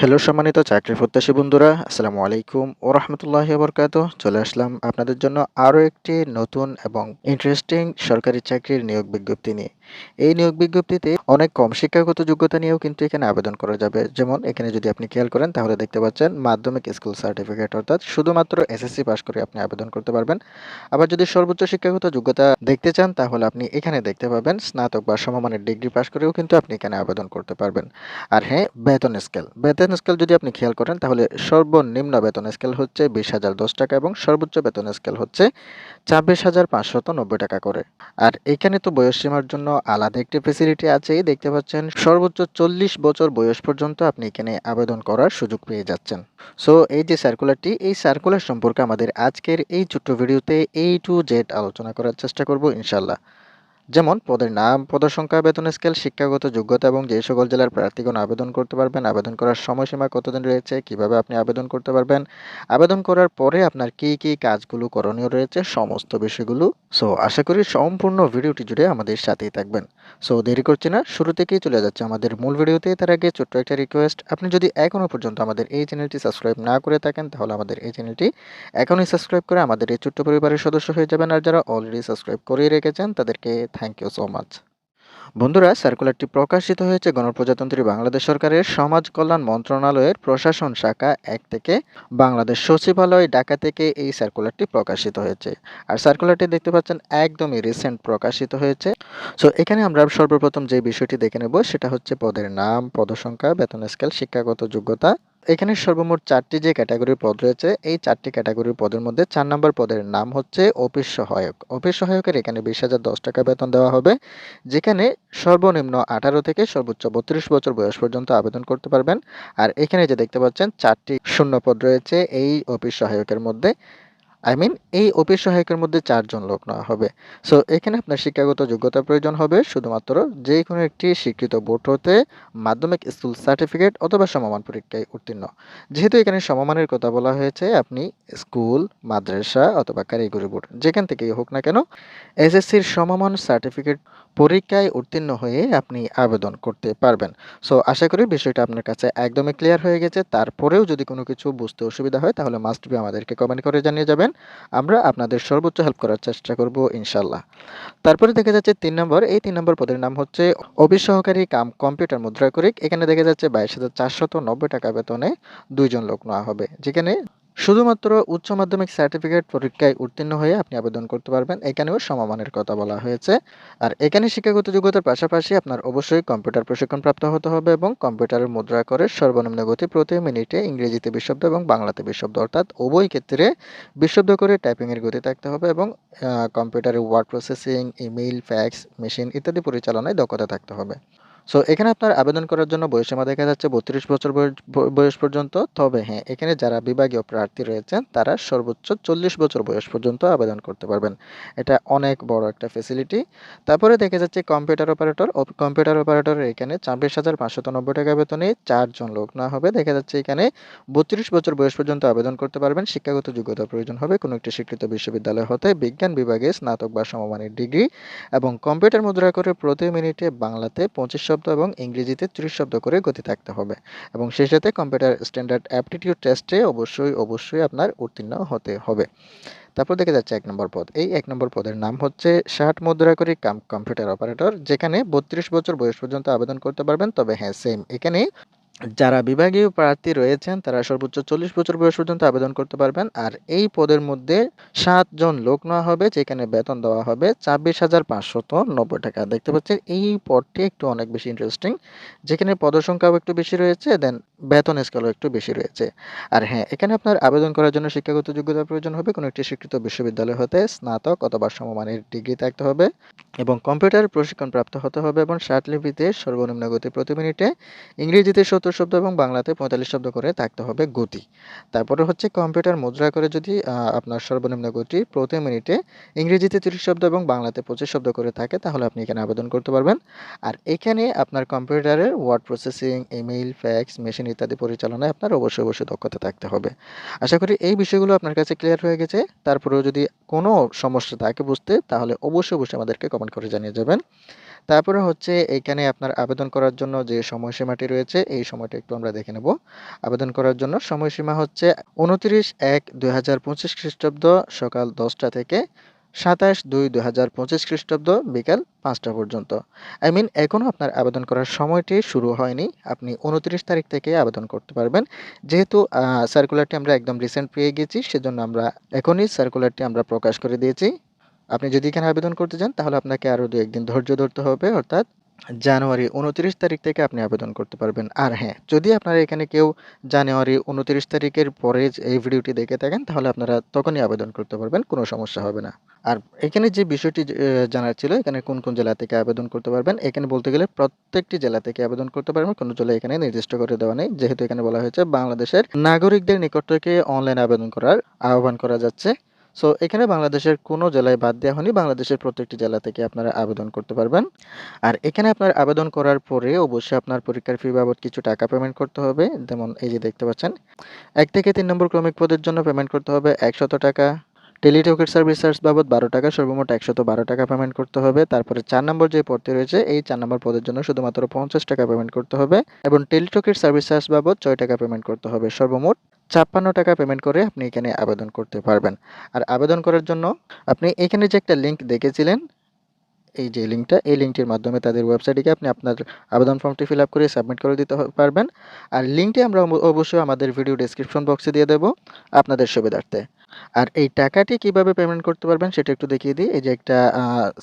Hello সম্মানিত চাকরি প্রত্যাশী বন্ধুরা, আসসালামু আলাইকুম ও রহমতুল্লাহি বরকাত চলে আসলাম আপনাদের জন্য আরও একটি নতুন এবং ইন্টারেস্টিং সরকারি চাকরির নিয়োগ বিজ্ঞপ্তি নিয়ে। এই নিয়োগ বিজ্ঞপ্তিতে অনেক কম শিক্ষাগত যোগ্যতা নিয়েও কিন্তু এখানে আবেদন করা যাবে। যেমন এখানে যদি আপনি খেয়াল করেন, তাহলে দেখতে পাচ্ছেন মাধ্যমিক স্কুল সার্টিফিকেট, অর্থাৎ শুধুমাত্র এসএসসি পাস করে আপনি আবেদন করতে পারবেন। আবার যদি সর্বোচ্চ শিক্ষাগত যোগ্যতা দেখতে চান, তাহলে আপনি এখানে দেখতে পাবেন স্নাতক বা সমমানের ডিগ্রি পাস করেও কিন্তু আপনি এখানে আবেদন করতে পারবেন। আর হ্যাঁ বেতন স্কেল বেতন স্কেল যদি আপনি খেয়াল করেন, তাহলে সর্বনিম্ন বেতন স্কেল হচ্ছে বিশ হাজার দশ টাকা এবং সর্বোচ্চ বেতন স্কেল হচ্ছে ছাব্বিশ হাজার পাঁচশত নব্বই টাকা করে। আর এখানে তো বয়স সীমার জন্য আলাদা একটি ফেসিলিটি আছেই। দেখতে পাচ্ছেন, সর্বোচ্চ চল্লিশ বছর বয়স পর্যন্ত আপনি এখানে আবেদন করার সুযোগ পেয়ে যাচ্ছেন। সো এই যে সার্কুলারটি এই সার্কুলার সম্পর্কে আমাদের আজকের এই ছোট্ট ভিডিওতে এই টু জেড আলোচনা করার চেষ্টা করব ইনশাল্লাহ যেমন, পদের নাম, পদের সংখ্যা, বেতন স্কেল শিক্ষাগত যোগ্যতা এবং যে সকল জেলার প্রার্থীগণ আবেদন করতে পারবেন, আবেদন করার সময়সীমা কতদিন রয়েছে, কীভাবে আপনি আবেদন করতে পারবেন, আবেদন করার পরে আপনার কি কি কাজগুলো করণীয় রয়েছে, সমস্ত বিষয়গুলো সো আশা করি সম্পূর্ণ ভিডিওটি জুড়ে আমাদের সাথেই থাকবেন। সো দেরি করছি না, শুরু থেকেই চলে যাচ্ছে আমাদের মূল ভিডিওতে, তার আগে ছোট্ট একটা রিকোয়েস্ট আপনি যদি এখনও পর্যন্ত আমাদের এই চ্যানেলটি সাবস্ক্রাইব না করে থাকেন, তাহলে আমাদের এই চ্যানেলটি এখনই সাবস্ক্রাইব করে আমাদের এই ছোট্ট পরিবারের সদস্য হয়ে যাবেন, আর যারা অলরেডি সাবস্ক্রাইব করেই রেখেছেন, তাদেরকে থ্যাংক ইউ সো মাচ বন্ধুরা সার্কুলারটি প্রকাশিত হয়েছে গণপ্রজাতন্ত্রী বাংলাদেশ সরকারের সমাজ কল্যাণ মন্ত্রণালয়ের প্রশাসন শাখা এক থেকে বাংলাদেশ সচিবালয় ঢাকা থেকে এই সার্কুলারটি প্রকাশিত হয়েছে। আর সার্কুলারটি দেখতে পাচ্ছেন একদমই রিসেন্ট প্রকাশিত হয়েছে। সো এখানে আমরা সর্বপ্রথম যে বিষয়টি দেখে নেব, সেটা হচ্ছে পদের নাম, পদসংখ্যা, বেতন স্কেল শিক্ষাগত যোগ্যতা এখানে সর্বমোট চারটি যে ক্যাটাগরির পদ রয়েছে, এই চারটি ক্যাটাগরির পদের মধ্যে চার নম্বর পদের নাম হচ্ছে অফিস সহায়ক। অফিস সহায়কের এখানে বিশ হাজার দশ টাকা বেতন দেওয়া হবে, যেখানে সর্বনিম্ন আঠারো থেকে সর্বোচ্চ বত্রিশ বছর বয়স পর্যন্ত আবেদন করতে পারবেন। আর এখানে যে দেখতে পাচ্ছেন, চারটি শূন্য পদ রয়েছে এই অফিস সহায়কের মধ্যে। আই মিন এই অফিস সহায়কের মধ্যে চারজন লোক নেওয়া হবে। সো এখানে আপনার শিক্ষাগত যোগ্যতা প্রয়োজন হবে, শুধুমাত্র যে কোনো একটি স্বীকৃত বোর্ড হতে মাধ্যমিক স্কুল সার্টিফিকেট অথবা সমমান পরীক্ষায় উত্তীর্ণ। যেহেতু এখানে সমমানের কথা বলা হয়েছে, আপনি স্কুল, মাদ্রাসা অথবা কারিগরি বোর্ড, যেখান থেকেই হোক না কেন, এসএসসির সমমান সার্টিফিকেট পরীক্ষায় উত্তীর্ণ হয়ে আপনি আবেদন করতে পারবেন। সো আশা করি বিষয়টা আপনার কাছে একদমই ক্লিয়ার হয়ে গেছে। তারপরেও যদি কোনো কিছু বুঝতে অসুবিধা হয়, তাহলে মাস্ট বি আমাদেরকে কমেন্ট করে জানিয়ে যাবেন। আমরা আপনাদের সর্বোচ্চ হেল্প করার চেষ্টা করব ইনশাল্লাহ তারপরে দেখা যাচ্ছে তিন নম্বর, এই তিন নম্বর পদের নাম হচ্ছে অফিস সহকারী কাম কম্পিউটার মুদ্রাকরিক এখানে দেখা যাচ্ছে বাইশ হাজার চারশত নব্বই টাকা বেতনে দুইজন লোক নেওয়া হবে, যেখানে শুধুমাত্র উচ্চ মাধ্যমিক সার্টিফিকেট পরীক্ষায় উত্তীর্ণ হয়ে আপনি আবেদন করতে পারবেন। এখানেও সমমানের কথা বলা হয়েছে। আর এখানে শিক্ষাগত যোগ্যতার পাশাপাশি আপনার অবশ্যই কম্পিউটার প্রশিক্ষণ প্রাপ্ত হতে হবে এবং কম্পিউটারের মুদ্রা করে সর্বনিম্ন গতি প্রতি মিনিটে ইংরেজিতে বিশব্দ এবং বাংলাতে বিশব্দ অর্থাৎ উভয় ক্ষেত্রে বিশব্দ করে টাইপিংয়ের গতি থাকতে হবে এবং কম্পিউটারে word processing, email, fax, machine ইত্যাদি পরিচালনায় দক্ষতা থাকতে হবে। সো এখানে আপনার আবেদন করার জন্য বয়সীমা দেখা যাচ্ছে বত্রিশ বছর বয়স পর্যন্ত। তবে হ্যাঁ এখানে যারা বিভাগীয় প্রার্থী রয়েছেন, তারা সর্বোচ্চ চল্লিশ বছর বয়স পর্যন্ত আবেদন করতে পারবেন। এটা অনেক বড় একটা ফেসিলিটি তারপরে দেখা যাচ্ছে কম্পিউটার অপারেটর কম্পিউটার অপারেটরের এখানে ছাব্বিশ হাজার পাঁচশত নব্বই টাকা বেতনে চারজন লোক না হবে। দেখা যাচ্ছে এখানে বত্রিশ বছর বয়স পর্যন্ত আবেদন করতে পারবেন। শিক্ষাগত যোগ্যতা প্রয়োজন হবে। কোনো একটি স্বীকৃত বিশ্ববিদ্যালয় হতে বিজ্ঞান বিভাগে স্নাতক বা সমমানের ডিগ্রি এবং কম্পিউটার মুদ্রা করে প্রতি মিনিটে বাংলাতে পঁচিশ শব্দ এবং ইংরেজিতে ত্রিশ শব্দ করে গতি থাকতে হবে। এবং সেই সাথে কম্পিউটার স্ট্যান্ডার্ড অ্যাপটিটিউড টেস্টে অবশ্যই অবশ্যই আপনার উত্তীর্ণ হতে হবে। তারপর দেখা যাচ্ছে এক নম্বর পদ। এই এক নম্বর পদের নাম হচ্ছে ষাট মুদ্রা করে কম্পিউটার অপারেটর যেখানে বত্রিশ বছর বয়স পর্যন্ত আবেদন করতে পারবেন। তবে হ্যাঁ সেম এখানে যারা বিভাগীয় প্রার্থী রয়েছেন, তারা সর্বোচ্চ চল্লিশ বছর বয়স পর্যন্ত আবেদন করতে পারবেন। আর এই পদের মধ্যে সাতজন লোক নেওয়া হবে, যেখানে বেতন দেওয়া হবে ছাব্বিশ হাজার পাঁচশত নব্বই টাকা। দেখতে পাচ্ছেন, এই পদটি একটু অনেক বেশি ইন্টারেস্টিং যেখানে পদের সংখ্যাও একটু বেশি রয়েছে দেন বেতন স্কেলও একটু বেশি রয়েছে। আর হ্যাঁ এখানে আপনার আবেদন করার জন্য শিক্ষাগত যোগ্যতার প্রয়োজন হবে, কোনো একটি স্বীকৃত বিশ্ববিদ্যালয় হতে স্নাতক অথবা সমমানের ডিগ্রি থাকতে হবে এবং কম্পিউটার প্রশিক্ষণ প্রাপ্ত হতে হবে এবং লিপিতে সর্বনিম্ন গতি প্রতি মিনিটে, ইংরেজিতে সত্তর শব্দ এবং বাংলাতে পঁয়তাল্লিশ শব্দ করে থাকতে হবে গতি। তারপরে হচ্ছে কম্পিউটার মুদ্রা করে যদি আপনার সর্বনিম্ন গতি প্রতি মিনিটে ইংরেজিতে তিরিশ শব্দ এবং বাংলাতে পঁচিশ শব্দ করে থাকে, তাহলে আপনি এখানে আবেদন করতে পারবেন। আর এখানে আপনার কম্পিউটারের word processing, email, fax, machine ইত্যাদি পরিচালনায় আপনার অবশ্যই অবশ্যই দক্ষতা থাকতে হবে। আশা করি এই বিষয়গুলো আপনার কাছে ক্লিয়ার হয়ে গেছে। তারপরেও যদি কোনো সমস্যা থাকে বুঝতে, তাহলে অবশ্যই অবশ্যই আমাদেরকে কমেন্ট করে জানিয়ে যাবেন। তারপরে হচ্ছে এইখানে আপনার আবেদন করার জন্য যে সময়সীমাটি রয়েছে, এই সময়টা একটু আমরা দেখে নেব। আবেদন করার জন্য সময়সীমা হচ্ছে ২৯/১/২০২৫ খ্রিস্টাব্দ সকাল ১০টা থেকে ২৭/২/২০২৫ খ্রিস্টাব্দ বিকাল পাঁচটা পর্যন্ত। আই মিন এখনও আপনার আবেদন করার সময়টি শুরু হয়নি। আপনি ২৯ তারিখ থেকে আবেদন করতে পারবেন। যেহেতু সার্কুলারটি আমরা একদম রিসেন্ট পেয়ে গেছি, সেজন্য আমরা এখনই সার্কুলারটি আমরা প্রকাশ করে দিয়েছি। আপনি যদি এখানে আবেদন করতে চান তাহলে আপনাকে আরও দু একদিন ধৈর্য ধরতে হবে অর্থাৎ জানুয়ারি ২৯ তারিখ থেকে আপনি আবেদন করতে পারবেন। আর হ্যাঁ, যদি আপনারা এখানে কেউ জানুয়ারি ২৯ তারিখের পরে এই ভিডিওটি দেখে থাকেন তাহলে আপনারা তখনই আবেদন করতে পারবেন। কোনো সমস্যা হবে না। আর এখানে যে বিষয়টি জানার ছিল এখানে কোন, কোন জেলা থেকে আবেদন করতে পারবেন। এখানে বলতে গেলে প্রত্যেকটি জেলা থেকে আবেদন করতে পারবেন। কোনো জেলা এখানে নির্দিষ্ট করে দেওয়া নেই। যেহেতু এখানে বলা হয়েছে বাংলাদেশের নাগরিকদের নিকট থেকে অনলাইন আবেদন করার আহ্বান করা যাচ্ছে। সো এখানে বাংলাদেশের কোনো জেলায় বাদ দেওয়া হয়নি। বাংলাদেশের প্রত্যেকটি জেলা থেকে আপনারা আবেদন করতে পারবেন। আর এখানে আপনার আবেদন করার পরে অবশ্যই আপনার পরীক্ষার ফি বাবদ কিছু টাকা পেমেন্ট করতে হবে। যেমন এই যে দেখতে পাচ্ছেন, এক থেকে তিন নম্বর ক্রমিক পদের জন্য পেমেন্ট করতে হবে একশত টাকা। টেলিটকের সার্ভিস চার্জ বাবদ ৳১২ টাকা সর্বমোট ৳১১২ টাকা পেমেন্ট করতে হবে। তারপরে চার নম্বর যে পদটি রয়েছে এই চার নম্বর পদের জন্য শুধুমাত্র ৳৫০ টাকা পেমেন্ট করতে হবে এবং টেলিটকের সার্ভিস চার্জ বাবদ ছয় টাকা পেমেন্ট করতে হবে। সর্বমোট ৳৫৬ টাকা পেমেন্ট করে আপনি এখানে আবেদন করতে পারবেন। আর আবেদন করার জন্য আপনি এখানে যে একটা লিঙ্ক দেখেছিলেন, এই যে লিঙ্কটা এই লিঙ্কটির মাধ্যমে তাদের ওয়েবসাইটে আপনি আপনার আবেদন ফর্মটি ফিল আপ করে সাবমিট করে দিতে পারবেন। আর লিঙ্কটি আমরা অবশ্যই আমাদের ভিডিও ডেসক্রিপশন বক্সে দিয়ে দেব আপনাদের সুবিধার্থে। আর এই টাকাটি কীভাবে পেমেন্ট করতে পারবেন সেটা একটু দেখিয়ে দিই। এই যে একটা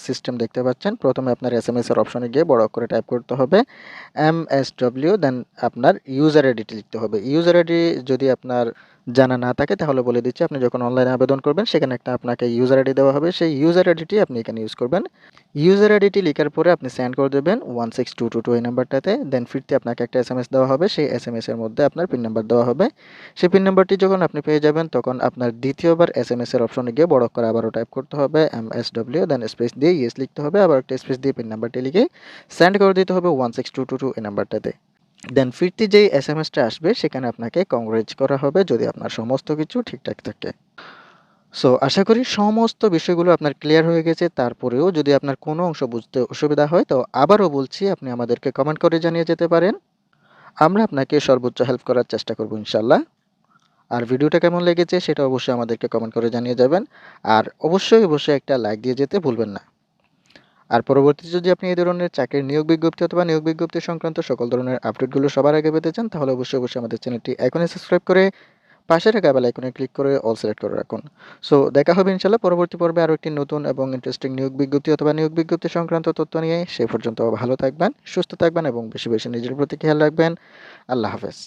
সিস্টেম দেখতে পাচ্ছেন। প্রথমে আপনার এস এম এর অপশনে গিয়ে বড় করে টাইপ করতে হবে এম এস ডব্লিউ দেন আপনার ইউজার আইডিটি লিখতে হবে। ইউজার আইডি যদি আপনার জানা না থাকে, তাহলে বলে দিচ্ছি আপনি যখন অনলাইনে আবেদন করবেন, সেখানে একটা আপনাকে ইউজার আইডি দেওয়া হবে। সেই ইউজার আইডিটি আপনি এখানে ইউজ করবেন। ইউজার আইডিটি লিখার পরে আপনি সেন্ড করে দেবেন 16222 এই নাম্বারটাতে। দেন ফিরতে আপনাকে একটা এস এম এস দেওয়া হবে। সেই এসএমএস এর মধ্যে আপনার পিন নাম্বার দেওয়া হবে। সেই পিন নাম্বারটি যখন আপনি পেয়ে যাবেন, তখন আপনার দ্বিতীয়বার এসএমএস এর অপশনে গিয়ে বড় করে আবারও টাইপ করতে হবে MSW দেন স্পেস দিয়ে ইয়েস লিখতে হবে। আবার একটা স্পেস দিয়ে পিন নাম্বারটি লিখে সেন্ড করে দিতে হবে 16222 এই নাম্বারটাতে। দেন ফিরতি যেই এসএমএসটা আসবে সেখানে আপনাকে কংগ্রেজ করা হবে যদি আপনার সমস্ত কিছু ঠিকঠাক থাকে। সো আশা করি সমস্ত বিষয়গুলো আপনার ক্লিয়ার হয়ে গেছে। তারপরেও যদি আপনার কোনো অংশ বুঝতে অসুবিধা হয় তো আবারও বলছি আপনি আমাদেরকে কমেন্ট করে জানিয়ে যেতে পারেন। আমরা আপনাকে সর্বোচ্চ হেল্প করার চেষ্টা করব ইনশাল্লাহ আর ভিডিওটা কেমন লেগেছে সেটা অবশ্যই আমাদেরকে কমেন্ট করে জানিয়ে যাবেন। আর অবশ্যই, অবশ্যই একটা লাইক দিয়ে যেতে ভুলবেন না। আর পরবর্তীতে যদি আপনি এই ধরনের চাকরির নিয়োগ বিজ্ঞপ্তি অথবা নিয়োগ বিজ্ঞপ্তি সংক্রান্ত সকল ধরনের আপডেটগুলো সবার আগে পেতে চান তাহলে অবশ্যই, অবশ্যই আমাদের চ্যানেলটি এখনই সাবস্ক্রাইব করে পাশে থাকা বেল আইকনে ক্লিক করে অল সিলেক্ট করে রাখুন। সো দেখা হবে ইনশাআল্লাহ পরবর্তী পর্বে আরও একটি নতুন এবং ইন্টারেস্টিং নিয়োগ বিজ্ঞপ্তি অথবা নিয়োগ বিজ্ঞপ্তি সংক্রান্ত তথ্য নিয়ে। সে পর্যন্ত ভালো থাকবেন, সুস্থ থাকবেন এবং বেশি, বেশি নিজের প্রতি খেয়াল রাখবেন। আল্লাহ হাফেজ।